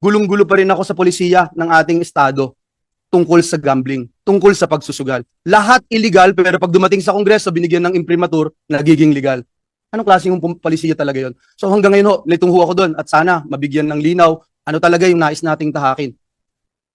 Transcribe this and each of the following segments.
gulong-gulo pa rin ako sa polisiya ng ating estado tungkol sa gambling, tungkol sa pagsusugal. Lahat illegal pero pag dumating sa kongreso binigyan ng imprimatur, nagiging legal. Anong klaseng pum- polisiya talaga yon? So hanggang ngayon ho, litong ho ako doon at sana mabigyan ng linaw ano talaga yung nais nating tahakin.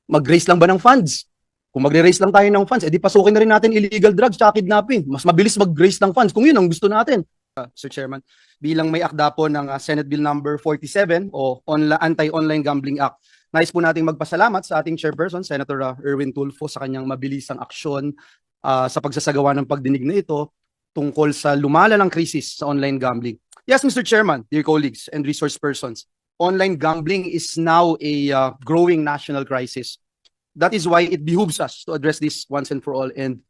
Mag-raise lang ba ng funds? Kung magre-raise lang tayo ng funds, edi pasukin na rin natin illegal drugs at kidnapping. Mas mabilis mag-raise ng funds kung yun ang gusto natin. Uh, Sir Chairman, bilang may akda po ng uh, Senate Bill number 47 o onla- Anti-Online Gambling Act, nais po nating magpasalamat sa ating chairperson, Senator uh, Erwin Tulfo, sa kanyang mabilisang aksyon uh, sa pagsasagawa ng pagdinig na ito tungkol sa lumalalang krisis sa online gambling. Yes, Mr. Chairman, dear colleagues and resource persons, online gambling is now a uh, growing national crisis. That is why it behooves us to address this once and for all. And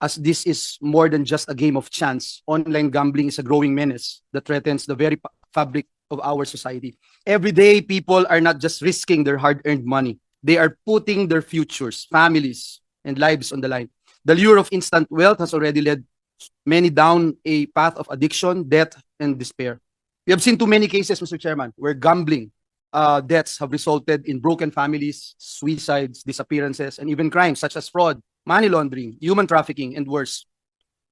as this is more than just a game of chance, online gambling is a growing menace that threatens the very fabric of our society. Every day, people are not just risking their hard-earned money. They are putting their futures, families, and lives on the line. The lure of instant wealth has already led many down a path of addiction, death, and despair. We have seen too many cases, Mr. Chairman, where gambling uh, deaths have resulted in broken families, suicides, disappearances, and even crimes such as fraud, money laundering, human trafficking, and worse.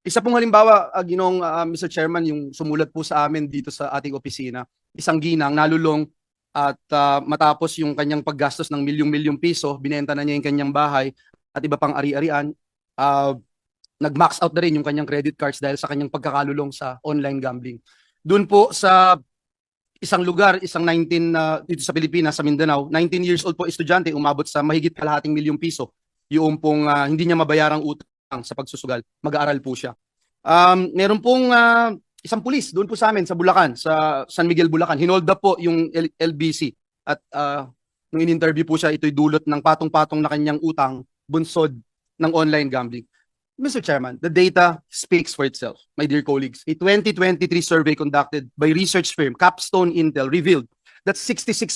Isa pong halimbawa, uh, ginong uh, Mr. Chairman, yung sumulat po sa amin dito sa ating opisina, isang ginang nalulong at uh, matapos yung kanyang paggastos ng milyong-milyong piso, binenta na niya yung kanyang bahay at iba pang ari-arian, uh, nag-max out na rin yung kanyang credit cards dahil sa kanyang pagkakalulong sa online gambling. Doon po sa isang lugar, isang 19 na dito sa Pilipinas, sa Mindanao, 19 years old po estudyante, umabot sa mahigit kalahating milyong piso. Yung pong ah, hindi niya mabayarang utang sa pagsusugal. Mag-aaral po siya. Um, meron pong ah, isang pulis doon po sa amin sa Bulacan, sa San Miguel, Bulacan. Hinold up po yung L- LBC at ah, nung in-interview po siya, ito'y dulot ng patong-patong na kanyang utang bunsod ng online gambling. Mr. Chairman, the data speaks for itself, my dear colleagues. A 2023 survey conducted by research firm Capstone Intel revealed that 66%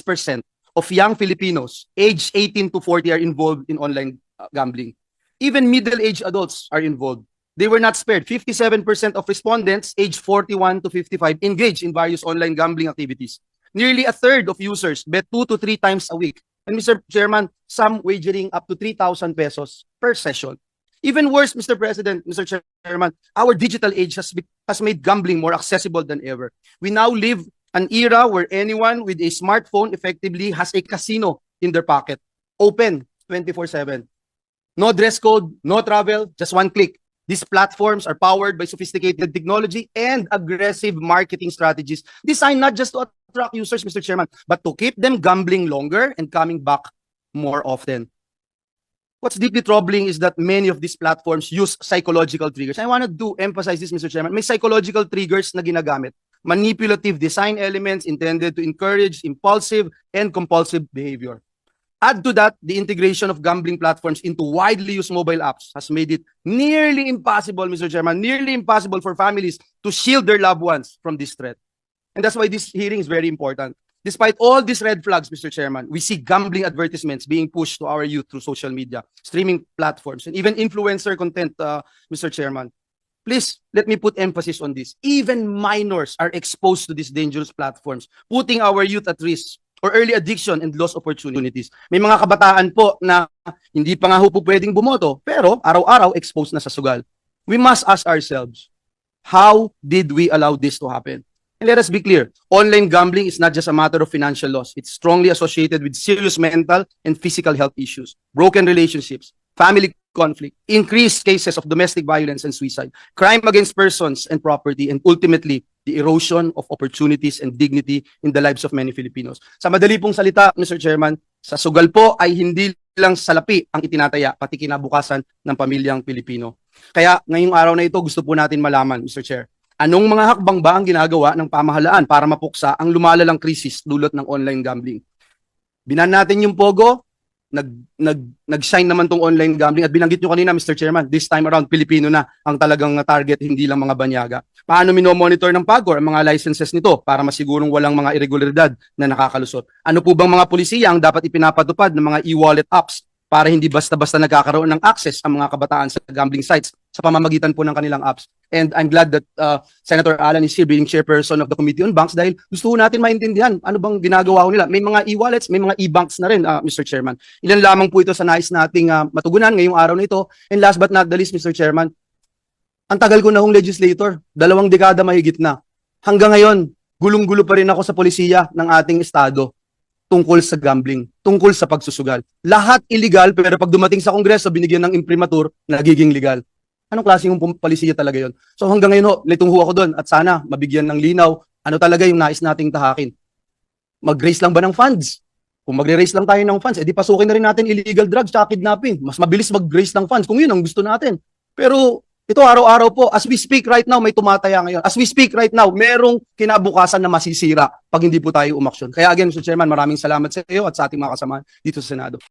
of young Filipinos aged 18 to 40 are involved in online uh, gambling. Even middle-aged adults are involved. They were not spared. 57% of respondents aged 41 to 55 engaged in various online gambling activities. Nearly a third of users bet two to three times a week. And Mr. Chairman, some wagering up to 3,000 pesos per session. Even worse, Mr. President, Mr. Chairman, our digital age has, has made gambling more accessible than ever. We now live an era where anyone with a smartphone effectively has a casino in their pocket, open 24/7. No dress code, no travel, just one click. These platforms are powered by sophisticated technology and aggressive marketing strategies designed not just to attract users, Mr. Chairman, but to keep them gambling longer and coming back more often. What's deeply troubling is that many of these platforms use psychological triggers. I want to do emphasize this, Mr. Chairman. May psychological triggers na ginagamit. Manipulative design elements intended to encourage impulsive and compulsive behavior. Add to that, the integration of gambling platforms into widely used mobile apps has made it nearly impossible, Mr. Chairman, nearly impossible for families to shield their loved ones from this threat. And that's why this hearing is very important. Despite all these red flags, Mr. Chairman, we see gambling advertisements being pushed to our youth through social media, streaming platforms, and even influencer content, uh, Mr. Chairman. Please, let me put emphasis on this. Even minors are exposed to these dangerous platforms, putting our youth at risk or early addiction and lost opportunities. May mga kabataan po na hindi pa nga ho po pwedeng bumoto, pero araw-araw exposed na sa sugal. We must ask ourselves, how did we allow this to happen? And let us be clear, online gambling is not just a matter of financial loss. It's strongly associated with serious mental and physical health issues, broken relationships, family conflict, increased cases of domestic violence and suicide, crime against persons and property, and ultimately, the erosion of opportunities and dignity in the lives of many Filipinos. Sa madali pong salita, Mr. Chairman, sa sugal po ay hindi lang salapi ang itinataya, pati kinabukasan ng pamilyang Pilipino. Kaya ngayong araw na ito, gusto po natin malaman, Mr. Chair, Anong mga hakbang ba ang ginagawa ng pamahalaan para mapuksa ang lumalalang krisis dulot ng online gambling? Binan natin yung Pogo, nag, nag, nag-shine naman tong online gambling at binanggit nyo kanina, Mr. Chairman, this time around, Pilipino na ang talagang target, hindi lang mga banyaga. Paano minomonitor ng PAGOR ang mga licenses nito para masigurong walang mga irregularidad na nakakalusot? Ano po bang mga polisiya ang dapat ipinapatupad ng mga e-wallet apps para hindi basta-basta nagkakaroon ng access ang mga kabataan sa gambling sites sa pamamagitan po ng kanilang apps. And I'm glad that uh, Senator Alan is here being chairperson of the Committee on Banks dahil gusto natin maintindihan ano bang ginagawa nila. May mga e-wallets, may mga e-banks na rin, uh, Mr. Chairman. Ilan lamang po ito sa nais nating uh, matugunan ngayong araw na ito. And last but not the least, Mr. Chairman, ang tagal ko na hong legislator, dalawang dekada mahigit na. Hanggang ngayon, gulong-gulo pa rin ako sa polisiya ng ating estado tungkol sa gambling, tungkol sa pagsusugal. Lahat illegal pero pag dumating sa kongreso binigyan ng imprimatur, nagiging legal. Anong klaseng palisiya talaga yon? So hanggang ngayon ho, litong ho ako doon at sana mabigyan ng linaw ano talaga yung nais nating tahakin. Mag-raise lang ba ng funds? Kung magre-raise lang tayo ng funds, edi pasukin na rin natin illegal drugs at kidnapping. Mas mabilis mag-raise ng funds kung yun ang gusto natin. Pero ito araw-araw po, as we speak right now, may tumataya ngayon. As we speak right now, merong kinabukasan na masisira pag hindi po tayo umaksyon. Kaya again, Mr. Chairman, maraming salamat sa iyo at sa ating mga kasama dito sa Senado.